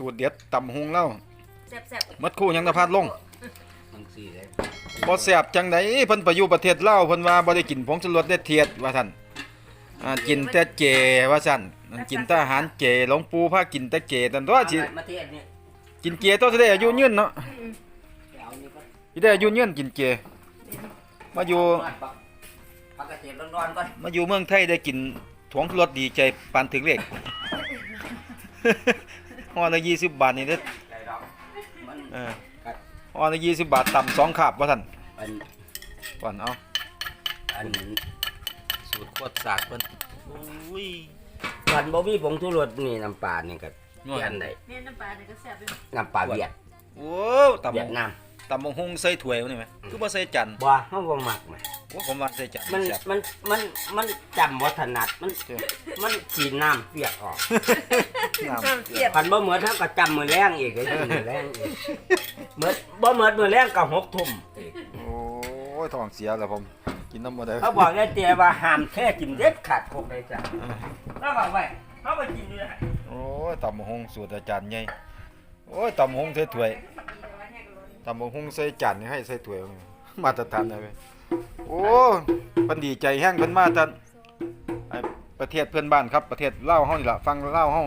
สูตรเด็ดตำหุงเล่าแซ่บมัดคู่ยังตะพัดลงบางสี่เลยบ่แซ่บจังไดเพิ่นไปอยู่ประเทศลาวเพิ่นว่าบ่ได้กินผงชูรสเด็ดเทียดว่าซั่นอ่ากินแต่เจว่าซั่นกินแต่อาหารเจหลวงปู่พากินแต่เจแต่ตัวสิมาเทศเนี่ยกินเจตัวสิได้อายุยืนเนาะเอานี่ก็สิได้อายุยืนกินเจมาอยู่พักเกษตรร้อนๆก่อนมาอยู่เมืองไทยได้กินผงชูรสดีใจปานถึงเลข ห่อละ20บาทนี่เด้อใจดอกมันเออห่อละ20บาทตำสองคาบว่าซั่นอันก่อนเอาอันสูตรโคตรสากเพิ่นอุ้ยวันบ่มีผงชูรสนี่น้ำปลานี่ก็เปลี่ยนได้ๆเนี่ยน้ำปลาเนี่ยก็แซ่บเลยน้ำปลาเวียดโอ้ตำเวียดนาม ตำบักหุ่งใส่ถ้วยนี่ไหมคือบ่ใส่จันบ่เฮาบ่มักแหมโอ้ผมว่าใส่จันมันแซ่บ มันมันมันจำบ่ถนัดมันเจ้ามันสีน้ำเปียกออกน้ำเสียบพันบ่เหมือนเท่ากับจำมือแรงอีกไอ้ที่มือแรงอีกเหมือนบ่เหมือนมือแรงกับหกทุ่มอีกโอ้ยท้องเสียแล้วผม กินน้ำบ่ได้เขาบอกได้เตียว่าห้ามแท้กินเด็ดขาดพวกใดจ้ะแล้วบอกไว้เขาไปกินด้วยโอ้ยตำบักหุ่งสูตรอาจารย์ใหญ่โอ้ยตำบักหุ่งใส่ถ้วย ตำบักหุ่งใส่จานนี่ให้ใส่ถ้วยมาตรฐานเลยเว้ยโอ้เพิ่นดีใจแฮงเพิ่นมาแต่ไอ้ประเทศเพื่อนบ้านครับประเทศลาวเฮานี่ล่ะฟังลาวเฮา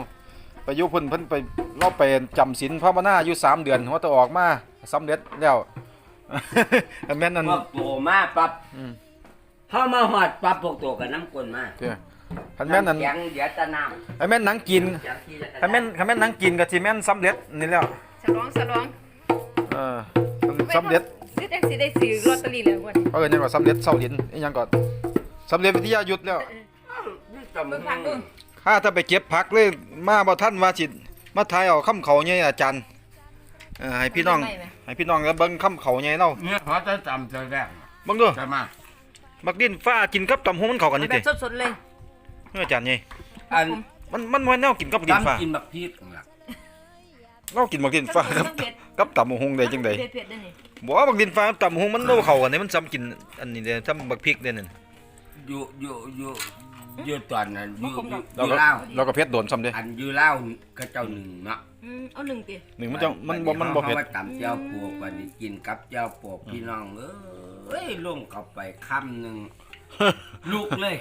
ไปอยู่เพิ่นเพิ่นไปเราไปจำศีลภาวนาอยู่สามเดือนหัวแตะออกมาสำเร็จแล้วอันแม่นนั่นพวกตัวมาปั๊บอืมเขามาหอดปั๊บพวกตัวกับน้ำกลนมาเจ้าคันแม่นนั่นำแข็งเดี๋ยวจะน้ไอ้แม่นหนังกินำแข็งที่จะคันแม่นคันแม่นหนังกินก็สิแม่นสำเร็จนี่แล้วฉลองฉลอง เออสำเร็จซื้อแท็กซี่ได้ซื้อลอตเตอรี่เลยวันเขาเอิ้นหยังก็สำเร็จเซาหลินอีหยังก็สำเร็จวิทยายุทธแล้วนี่จำเบิ่งพักเบิ่งข้าถ้าไปเก็บผักเลยมาบ่ทันว่าสิมาทายเอาคำเขาใหญ่อาจารย์เออให้พี่น้อง ให้พี่น้องแล้วเบิ่งคำเขาใหญ่เนาเนี่ยเขาจะจำจะแรกเบิ่งดูจะมาบักดินฟ้ากินกับตำหูมันเข้ากันนี่แบติบสดๆเลยเอออาจารย์ใหญ่อันมันมันบ่แนวกินกับบักดินฟ้าตำกินแบบพีกล่ะเรากินบักดินฟ้ากับ เผ็ด กับตำหูได้จังได๋เผ็ดเผ็ดด้วยนี่บ่ว่าบักดินฟ้ากับตำหูมันบ่เข้ากันนี่มันซ้ำกินอันนี้เด้ซ้ำบักพริกเด้นั่นอยู่อยู่อยู่อยู่ตอนนั้นอยู่อยู่อเรายู่ก็เล่าวเราก็เผ็ดโดนซ้ำเด้อันอยู่เล่าวก็เจ้าหนึ่งเนาะอืมเอาหนึ่งติหนึ่งมันจะมันบ่มันบ่เผ็ดขาว่าตำเจ้าปวกวันนี้กินกับเจ้าปวกพี่น้องเอ้ยลงเข้าไปคำหนึ่งลูกเลย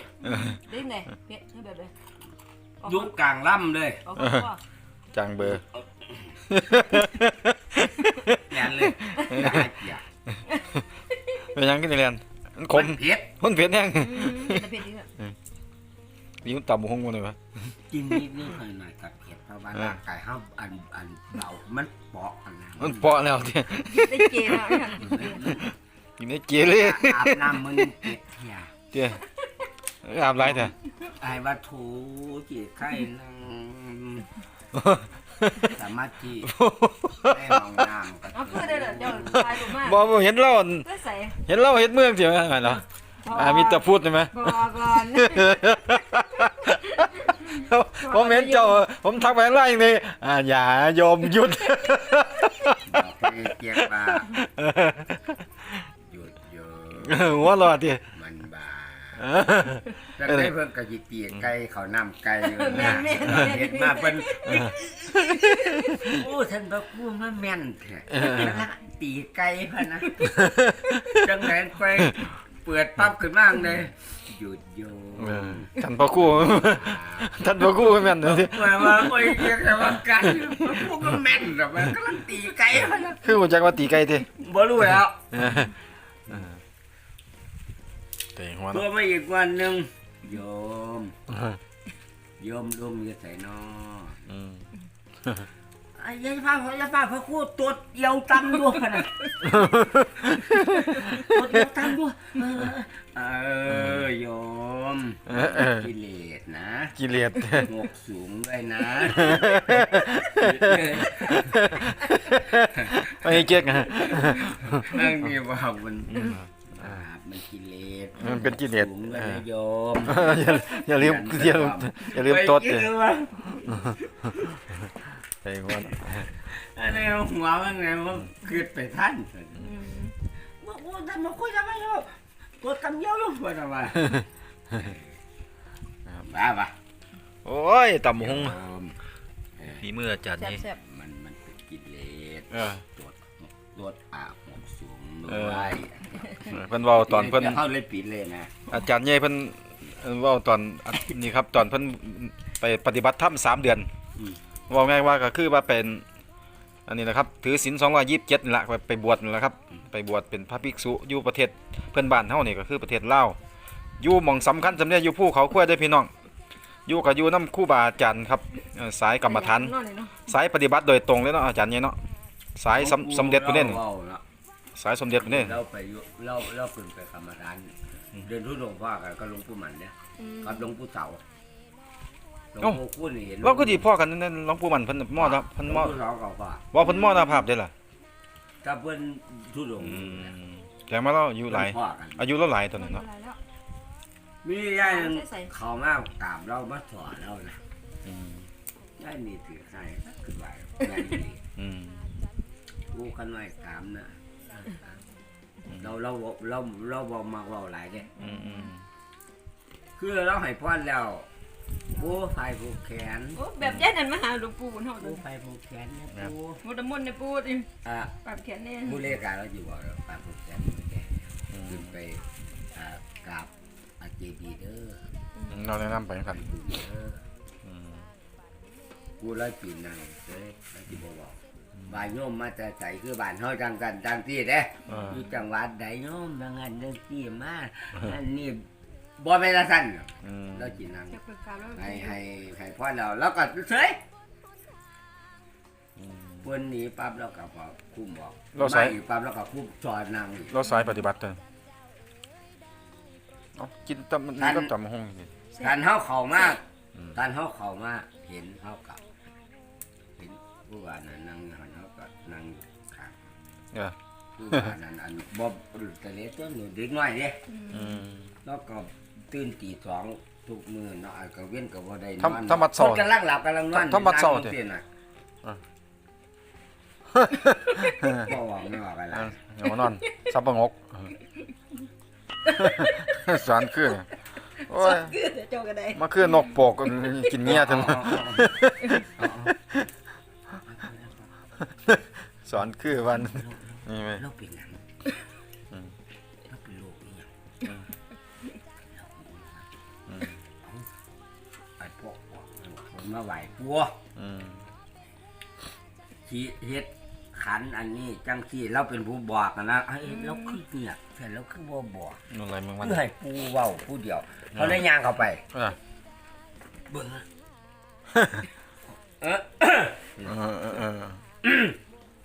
ได้ไหนเผ็ดให้แบบเลยออกยุกกลางล่ำเลยออกข้อจางเบอร์ แน่นเลยน่าเกลียดเป็นหยังกินเรียนมันขมนเผ็ดมันเผ็ดแห้งอืมแต่เผ็ดดีอะนี่มันตำหงมันเลยวะกินนิดนิดหน่อยหน่อยกับเผ็ดเพราะว่าเออร่างกายเขาอันอันเบามันเปาะอันนั้นมันเปาะแล้วที่ได้เจแล้วอยากกินเจกินได้เกเลยอาบน้ำมึงเผ็ดเหี้ยเจ้อาบไรเถอะไอ้ว่าถูจีไข่นั่ง สมาธิได้ห้องน้ำก็เอาคือได้เหรอเดี๋ยวตายลงมาบ่บ่เห็นเรา เพื่อใส่เห็นเราเห็นเมืองเสียไหมเหรออ่ามีแต่พูดใช่ไหม บอกก่อน ผมเห็นเจ้าผมทักไปไล่นี่อ่าอย่าโยมหยุด บอกไปเกียกว่าหยุดโยหัวเรอดที มันบาจะได้เพิ่งกะจิตีไก่เขานำไก่อยู่นะเห็นมาเป็นโอ้ท่านพระผู้มาแม่นแท้ตีไก่พะนะจังไหนไปเปิดปั๊บขึ้นมาเลยหยุดโยเออท่านพ่อครู่ ท่านพ่อครู่แม่นเลยมาว่าไปเรียกแต่ว่ากันพวกมันแม่นหรอกมันกำลังตีไก่พะนะ คือหัวจักว่าตีไก่ทีบ่รู้แล้ว แต่หัวตัวมาอีกวันหนึ่งโยม โยมลุมจะใส่นออืมไอ้ยายพาพยาพาพระครูตดเยียวตังด้วยพะนะตดเยียวตังด้วยเออโยมเออเออกิเลสนะกิเลสงกสูงด้วยนะไม่ให้เจ๊กอะนั่งนี่ว่ามันบาปมัน กิเลสมันเป็นกิเลสสูงด้วยนะโยมอย่าอย่าลืมอย่าลืมอย่าลืมตดเลเลยยว่าไอ้หัวอันนี้หัวมันไงว่าคืดไปท่านอืมบอกว่าทำมาคุยทำไมลูกกดกำเยี่ยวลูกว่าทำไมบ้าปะโอ้ยตำหงฝีมืออาจารย์นี่แซ่บมันเออตรวจรถอาบหมกสูงมือ เออไหว้เพิ่นเว้าตอนเพิ่นเข้าเลยปิดเลยนะอาจารย์ใหญ่เพิ่นเอ่อเว้าตอนอันนี่ครับตอนเพิ่นไปปฏิบัติธรรมสามเดือนอืมเว่าง่ายว่าก็คือว่าเป็น อันนี้นะครับ ถือศีล227นี่แหละไปไปบวชนี่แหละครับ ไปบวชเป็นพระภิกษุอยู่ประเทศเพื่อนบ้านเฮานี่ก็คือประเทศลาวอยู่หม่องสำคัญสำเนียอยู่ภูเขาขั้วเด้อพี่น้องอยู่กับอยู่นำครูบาอาจารย์ครับเอ่อสายกรรมฐานนอนเลยเนาะสายปฏิบัติโดยตรงเลยเนาะอาจารย์ใหญ่เนาะสายสำสมเด็จพุ่นเด้นี่ราเนาะ สายสมเด็จพุ่นเด้เราไปอยู่เราเราขึ้นไปกรรมฐาน เดินทุดงค์พ่อกันก็หลวงปู่หมันเนี่ยอืมกับหลวงปู่เสาหลวงเอ้าปู่คู่นี่เห็นเราก็สิพ่อกันนั่นๆหลวงปู่มันเพิ่นมอดเพิ่นหลมวองดปู่เสาเก่าพ่อว่าเพิ่นมอดภาพได้ล่ะถ้าเพิ่นทุดงค์อืมแต่มาเราอายุหลายพ่อกัน อายุเราหลายตอนนั้นนอเนาะนแล้ว มีย่ายหนึ่งใส่ เขามากราบเรามาสอนเรานะอืม ย่ายนี่ถือใครขึ้นไปย่ายนี่อืม กูกันหน่อยกามนะ เราเราเราเราบอกมากเราหลายเด้อืมอืมคือเราให้พรแล้วปูไฟผูกแขนโอ้แบบแย่นั่นมาหาหลวงปู่บนห้องเลปูยไฟผูกแขนเนี่ยปูมดมนต์ในปูดิอ่าปรับแขนเนี่ยผู้เลขการเราอยู่บ่เราไฟผูกแขนผูกแขนขึ้นไปอ่ากราบอาเจดีย์เด้อเราแนะนำไปกันไปดูเด้ออืมกูไล่ปีนนั่งเด้อแล้วที่บอกบอก บานโยมมาแต่ใส่คือบ้านเฮาจังกันจังที่เด้เอออยู่จังหวัดใดโยมบางอันจังที่มาอันนี้บ่แม่นละสั่นอืมเรากินนั่งจะเปิดกาวแล้วให้ให้ให้พ่อเราแล้วก็เฉยอืม เพิ่นหนีปั๊บแล้วก็พอคุ้มบอกเราใส่มอีกปั๊บแล้วก็คุ้มจอดนั่งอีก เราสายปฏิบัติเด้อเอากินตำนี่ก็ตำหงนี่ การเฮาเข้ามาอืม การเฮาเข้ามาเห็นเฮากับ เห็นผู้ว่านั่นนั่งหันเฮา ก็นั่งข้างเออผู้ว่านั่นอันบ่ตะเลตัวหนูเด็กน้อยเด้อืมแล้วก็ตื่นตีสองทุกมื้อเนาะไอ้ก็เว้นก็บ่ได้นทำอนทำวัดเช้าคนกำลังหลับกำลังนอนทำวัดเช้านั่งเด้เตียงน่ะบ่ว่าไม่ว่าอะไรเออเดี๋ยวนอนซับประงกสารคือโอ้ยคือเจ้าก็ได้มาคือนกโปกกินเงี้ยจัง สอนคือวันนี่ไหมเราเป็นหยังอืมเราเป็นโรคอีหยังอืมอืมไอ้พวกบอกมันมาไหวปัวอืมชี้เฮ็ดขันอันนี้จังที่เราเป็นผู้บอกอะนะเอ้ยเราคือเงียบแต่เราคือบ่บอกนู่นอะไรมึงวันคือให้ปูเว้าผู้เดียวเขาได้ย่างเข้าไป เออเบิ่งนะเออเออเออ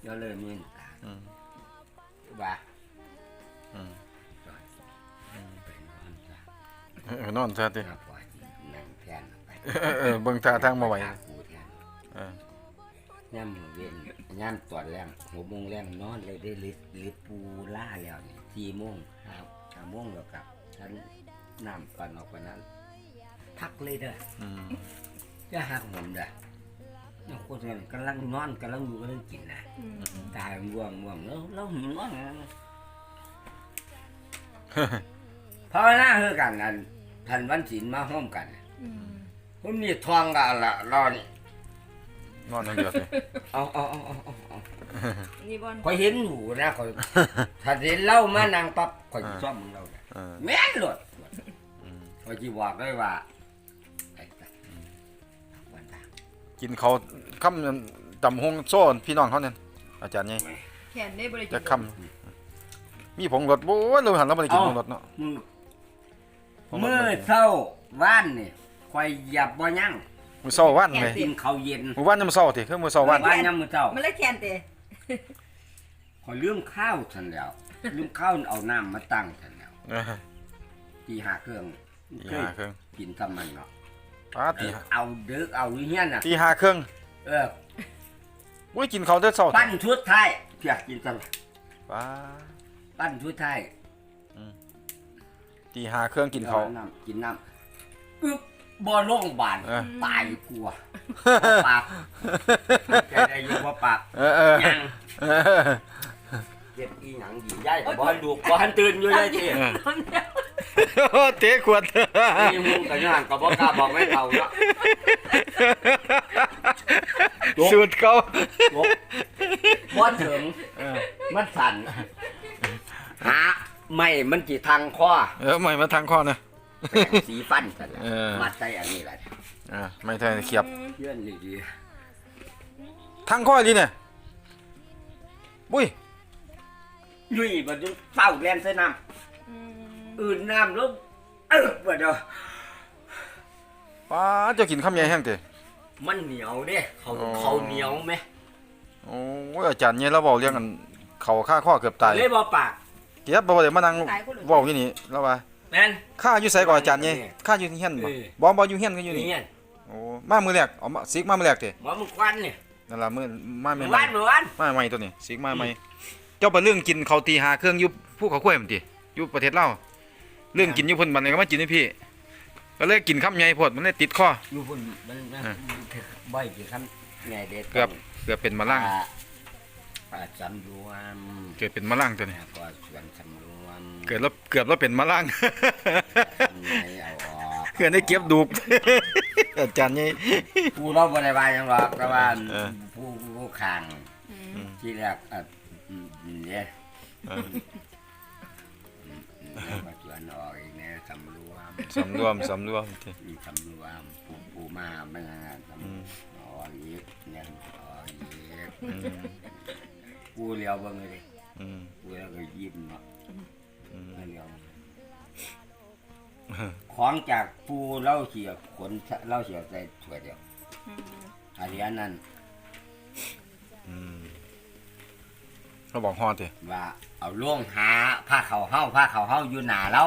เออเดี๋ยวเลยมีนตาอืมว่าอืมจอยไปนอนซะเออนอนซะติครับว่านั่งแทนเอาไปเออเออเบิ่งท่าทางมาไหวหปูแทนเออย่ำมือเว้นย่ำตอนแรงหัวโมงแรงนอนเลยได้ลิดลิดปูล่าแล้วนี่สี่โมงครับห้าโมงแล้วกลับฉันน้ำปันออกไปนั้นพักเลยเด้ออืม จะหักผมเด้อ เนี่ยคนนั้นกำลังนอนกำลังอยู่กำลังกินนะอืมตายง่วงง่วงแล้วเราหิวนอนนะเพราะว่าหน้าคือกันนั้นทันวันศีลมาห้อมกันอืมผมนี่ทองกันละรอนี่นอนอย่างเดียวสิเอาเอาเอาเอาเอาเอานี่บอลคอยเห็นหูนะคอยถ้าเห็นเล่ามานั่งปั๊บคอยสิซ่อมมึงเราเนี่ยเออแม่นหลดอืมคอยจีบอกเลยว่า กินเขาวคำตำหงโซ่พี่น้องเขาเนี่ยอาจารย์นี่แขนได้บริจะคำมีผงรสโอ้ยเราหันเราไม่ได้กินผงรสเนาะมือผงรสมือบ่ได้เท่าว่านนี่คอยหยับบ่ยั่งมือเศร้าวันเลยกินข้าวเย็นมือวันยังมือเศร้าติคือมือเศร้าวันบ้านยามมือเจ้ามันเลยแขนเตะขอยลืมข้าวฉันแล้วลืมข้าวเอาน้ำมาตั้งฉันแล้วเออตีหาเครื่องตีห้าเครื่องกินทำมันเนาะ ป้าเอตีอห้าเอาเด็กเอาวิเฮียนน่ะตีห้าเครื่องเอออุ้ยกินเขาวแต่เศร้าติปั้นชุดไทยเพียกกินจังป้าปั้นชุดไทยตีห้าเครื่องกินเขาวอน้ำกินน้ำอึ๊บบ่โล่งบานเออ ตายกลัวปากแกได้อยู่บ่ปากเออเออยังเออเจ็บอีหยังดีย่ายก็บ่ให้ลูกบ่ให้ตื่นอยู่เลยทีเออ เตะขวดนี่มึงก็ย้อนก็บ่กล้าบอกไม่เท่าเนาะสูตรเขาจบบ่ถึงเออมันสั่นหาไม่มันจีทางคอเออไม่มาทางข้อนะแปรงสีฟันสั่นล่ะเออมัดใจอันนี้แหละอ่าไม่ใช่เขียบเยื่อนดีทางข้อดีเนี่ยบุ้ยๆยุยบ่จุเป้าแล่นใส่น้อืมำ อื่นน้ำลงเออบ่เด้อป้าเจะกินข้าวใหญ่แห้งเตะมันเหนียวเด้เขาอ๋อเขาเหนียวไหมโอ้ยอาจารย์เนี่ยเราเว้าเรื่องกันเขาฆ่าข้อเกือบตายเลยบ่ปากเกียบบ่ได้มานั่งเว้าอยู่นี่แล้วว่าแม่น ข้าอยู่ไสก่อนอาจารย์เนี่ยข้าอยู่ที่เฮียนบ่เออ บ่บ่อยู่เฮียนก็อยู่นี่นี่โอ้มามือแรกเอามาสิกมามือแรกเตะหมอมึงควันนี่นั่นล่ะมือมาเมื่ใหม่อวานเมื่อวานๆมาใหม่ตัวนี้สิกมาใหม่เจ้าไปเรื่องกินข้าวตีหาเครื่องอยู่ภูเขาข้วยมันติอยู่ประเทศลาว เรื่องกินอยู่เพิ่นบัดนี้ก็มากินให้พี่ ก็เลยกินคำใหญ่โพดมันเลยติดคอ อยู่พุ่นมันมันอะ บ่อยกี่คำไงเด็ดเกือบเกือบเป็นมะลังอ่าอ่าสำรวมเกิดเป็นมะลังตัวนี้แล้วก็ส่วนสำรวมเกิดแล้วเกือบแล้วเป็นมะลังทำไงเอาออกเกิดได้เก็บดูกอาจารย์นี่ผู้เราบริวารยังหรอกแต่ว่าเออ ผู้ผู้ขังอืมที่แรกอะอืมอืมเนี่ยเออแล้วมาส่วน ออกอีกเนี่ยสำรวมสำรวมสำรวมติอืมสำรวมผู้ผู้มาไม่นานสำออกอีกเนี่ยออกอีกอืมผู้เลี้ยวบ้างเลยอืมผู้แล้วก็ยิ้มเนาะไม่เลี้ยวของจากผู้เล่าเสียขนเล่าเสียใส่ถ้วเดียวอืมอันนี้อันนั้นอืม เขาบอกฮอดติว่าเอาล่วงหาผ้าเขาวเฮาผ้าเขาวเฮาอยู่หน้าเรา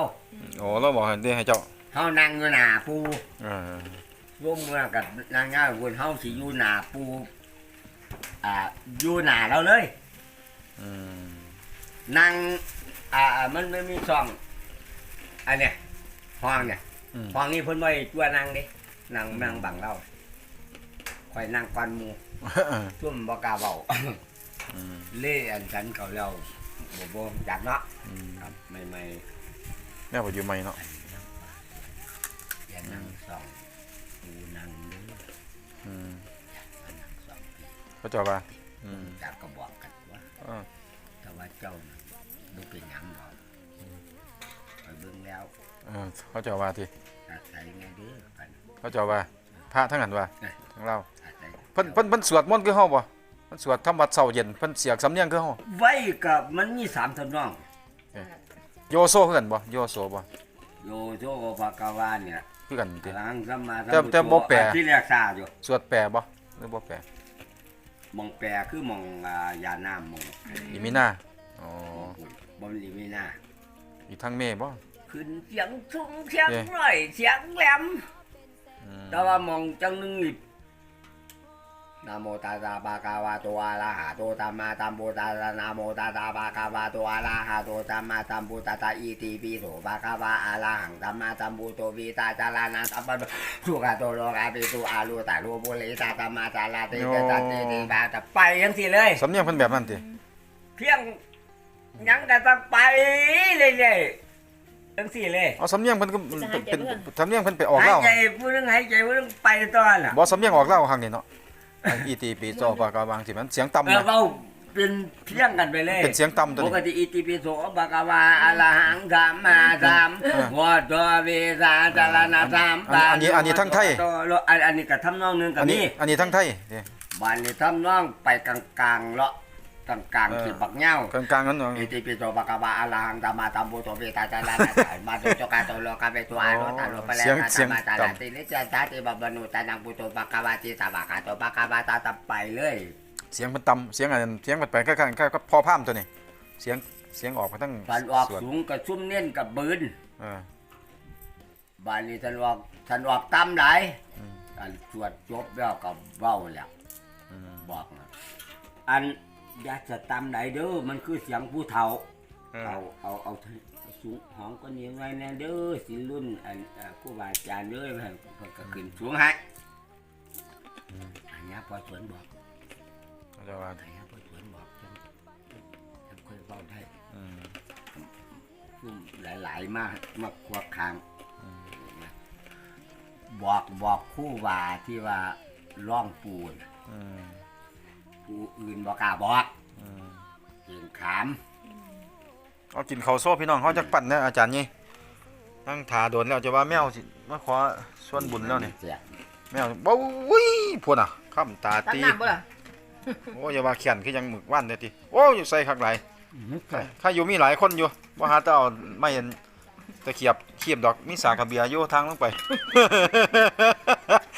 โอ้เราบอกให้ได้ให้เจ้าเฮานั่งอยู่หน้าปูเออร่วมเมื่อกับนางงามวนเฮาสิอยู่หน้าปูอ่าอยู่หน้าเราเลย อืมนั่งอ่ามันไม่มีช่องอันเนี้ยห้องเนี่ยอืมห้องนี้เพิ่นบ่ให้ตัวนั่งเด้นั่งนั่งบังเราคอยนั่งก่อนหมู่ซุ่มบ่กล้าเว้าอืม เล่อันฉันเขาแล้วบ่บ่จักเนาะอืมครับไม่ไม่แม่บ่อยู่ใหม่เนาะอย่านั่งสองปูนั่งเด้ออืมอย่านั่งสองพี่เขาเจ้าว่าอืมจากก็บอกกันว่าเออแต่ว่าเจ้าน่ะบ่เป็นหยังดอกไปเบิ่งแล้วเออเขาเจ้าว่าติอาศัยไงเด้อกันเขาเจ้าว่าพระทั้งนั้นว่าเอ้ยทั้งเราอาศัยเพิ่นเพิ่นเพิ่นสวดมนต์คือเฮาบ่ เพิ่นสวดทำวัดเช้าเย็นเพิ่นเสียกสำเนียงคือเฮาไว้กับมันมีสามทำนอง โยโซคือกันบ่โยโซบ่โยโซภะกวาเนี่ยคือกันติหลังสัมมาสัมแต่พุทโธแต่บ่แปลอะที่แรกซาอยู่สวดแปลบ่หรือบ่แปลมองแปลคือมองอ่ายาน้ำมองอีมิน่าอ๋อบ่มีมีหน้าอีทางเมบ่ ขึ้นเสียงสูงเสียงเอ๊ะร้อยเสียงแหลม อืมแต่ว่ามองจังหนึงนี่ นะโมตัสสะภะคะวะโตอะระหะโตสัมมาสัมพุทธัสสะนะโมตัสสะภะคะวะโตอะระหะโตสัมมาสัมพุทธัสสะอิติปิโสภะคะวะอะระหังสัมมาสัมพุทโธวิตาจารานังสัมปันโนสุขะโตโลกาปิตุอารุตาโลบุริตาสัมมาจาราติเตตันติติบาจะไปยังสิเลยสำเนียงเพิ่นแบบนั้นติเพียงยังก็ต้องไปเลยเลยจังสิเลยเอาสำเนียงเพิ่นก็เป็นสำเนียงเพิ่นไปออกหายเล่าใจพูดเรื่องหายใจพูดเรื่องไปตอนน่ะบ่สำเนียงออกเล่าครั้งนี้เนาะ อันอีตีปีโซปากาวางสิมันเสียงต่ำเออนะ เราเป็นเพียงกันไปเลยเป็นเสียงต่ำตัวปนี้กติอิติปิโสบะกวาอะระหังสัมมาสัมเออวะโตเวสาจารณะสัมอันอันนี้อันนี้ทั้งไทย โตโลอันอันนี้กับทำนองหนึงกัอับนนี้นี่อันนี้ทั้งไทยนี่บ้านนี้ทำนองไปกลางๆเลาะ กลางเออๆที่บักเหย้ากลางๆนั้นเนาะอิติปิโสภะคะวะอะระหังสัมมาสัมพุทโธเวตาจาระนะมาตุจกาโตโลกาเปตุอาโรตาโลปะเลนะสัมมาจาระตินิจจตาติบับบนุตานังพุทโธภะคะวะติสาวะกาโตภะคะวะตาตะไปเลย เสียงมันต่ำเสียงอันนั้นเสียงมันไปคล้ายๆคล้ายๆพอพามตัวนี้ เสียงเสียงออกมาทั้งสันออกสวดสูงกับชุ่มเน้นกับบืนเออบ้านนี้สันออกสันออกต่ำไหลอืมอันสวดจบแล้วก็เว้าแล้วอืมบอกนะอัน อยาจะต่ำไหลเด้อมันคือเสียงผู้เฒ่าเออ เอาเอาเอาเอาสูงหอมก็นี้ไว้แน่เด้อสิรุ่นอันเอ่อครูบาอาจารย์เด้อมันก็ก็ขึ้นสูงให้อันนี้พอสวนบอกเขาจะว่าอันนี้พอสวนบอกจังจังค่อยเว้าได้ อืม ซุ่มหลาย ๆ มากมากควักคางอืมบอกบอกคู่ว่าที่ว่าร่องปูนอืมปู ผู้อื่นบ่กล้าบอกอืมเก่งขามเอากินข้าวโซ่พี่น้องเขาจักปั่นนะอาจารย์นี่ตั้งถาโดนแล้วจะว่าแมวสิมาขอส่วนบุญแล้วนี่เสียแมวบ่อุ้ยพุ่นอะค้ำตาตัดตี น้ำบ่ล่ะโอ้อย่าว่าเขียนคือยังหมึกว่านเด้อติโอ้อยู่ใส่คักหลายถ้าอยู่มีหลายคนอยู่บ่หาแต่เอาไม่เห็นตะเขียบเขียบดอกมีสากกระเบียอยู่ทางลงไป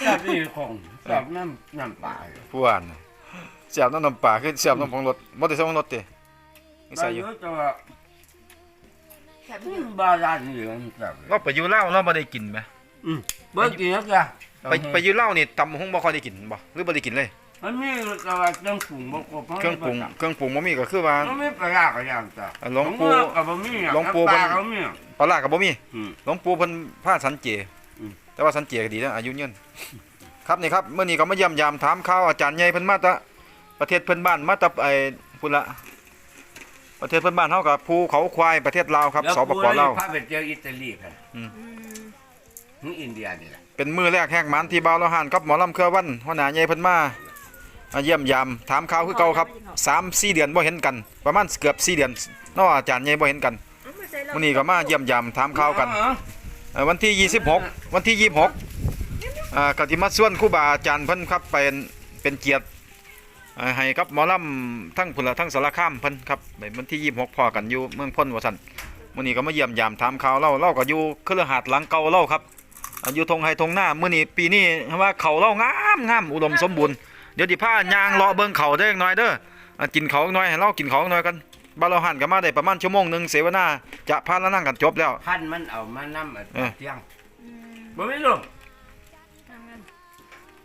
แบบนี้ของแบบน้ำน้ำปลา ผู้อ่าน เสียบน้ำน้ำปลาคือเสียบน้ำผงรถบ่ได้ใส่ผงรถตินี่ใส่ใส่อเยยู่อะแต่ว่าแซ่บอือยู่มบาดาลนี่มันแบบเราไปอยู่ลาวเราบ่ได้กินไหมเบิ่งกินแล้วจ้ะไปไปอยู่ลาวนี่ตำหงบ่ค่อยได้กินบ่หรือบ่ได้กินเลย มันมีแต่ว่าเครื่องปรุงบ่ครบเครื่องปรุงเครื่องปรุงบ่มีก็คือว่ามันไม่ปลาร้าก็อย่างจ้ะหลวงปู่กับบะหมี่หลวงปู่ปเพิ่ลานก็มีปลาร้าก็บ่มีอืมหลวงปู่เพิ่นพาสันเจอืมแต่ว่าสันเจก็ดีนะอายุยืน ครับนี่ครับมื้อนี้ก็มาเยี่ยมยามถามข่าวอาจารย์ใหญ่เพิ่นมาแตะประเทศเพิ่นบ้านมาแตะไอ้พุ่นละประเทศเพิ่นบ้านเฮากับภูเขาควายประเทศลาวครับแล้วสปปลาวพาไปเที่ยวอิตาลีค่ะอืมนี่อินเดียนี่แหละเป็นมื้อแรกแหกหมานที่บ่าวละหานกับหมอลำเครือวันหัวหน้าใหญ่เพิ่นมามาเยี่ยมยามถามข่าวคือเก่าครับ3 4เดือนบ่เห็นกัน ประมาณเกือบ4เดือนเนาะอาจารย์ใหญ่บ่เห็นกันเอามาใส่เหล้ามื้อนี้ก็มาเยี่ยมยามถามข่าวกันเอ่อวันที่ 26 วันที่ 26 อ่าก็สิมาส่วนครูบาอาจารย์เพิ่นครับเป็นเป็นเกียรติเอ่อให้กับหมอลำทั้งพุ่นละทั้งสารคามเพิ่นครับในวันที่26พอกันอยู่เมืองพ้นว่าซั่นมื้อนี้ก็มาเยี่ยมยามถามข่าวเล่าเล่าก็อยู่เครือหาดหลังเก่าเล่าครับอ่าอยู่ทงไฮทงหน้ามื้อนี้ปีนี้ว่าเขาเล่างามงามอุดมสมบูรณ์เดี๋ยวสิพายางเลาะเบิ่งเขาได้อจักหน่อยเด้ออ่ากินเขาจักหน่อยให้เรากินเขาจักหน่อยกันบ่าวเราหันกันมาได้ประมาณชั่วโมงหนึงเสวนาจะพาแล้วนั่งกันจบแล้วพันมันเอามานำเออเที่ยงอืมบ่มีลมทางนั้น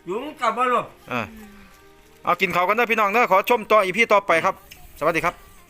ยุงกับบ่ลมเออเอากินเขาวกันเด้อพี่น้องเด้อขอชมต่ออีพี่ต่อไปครับ สวัสดีครับ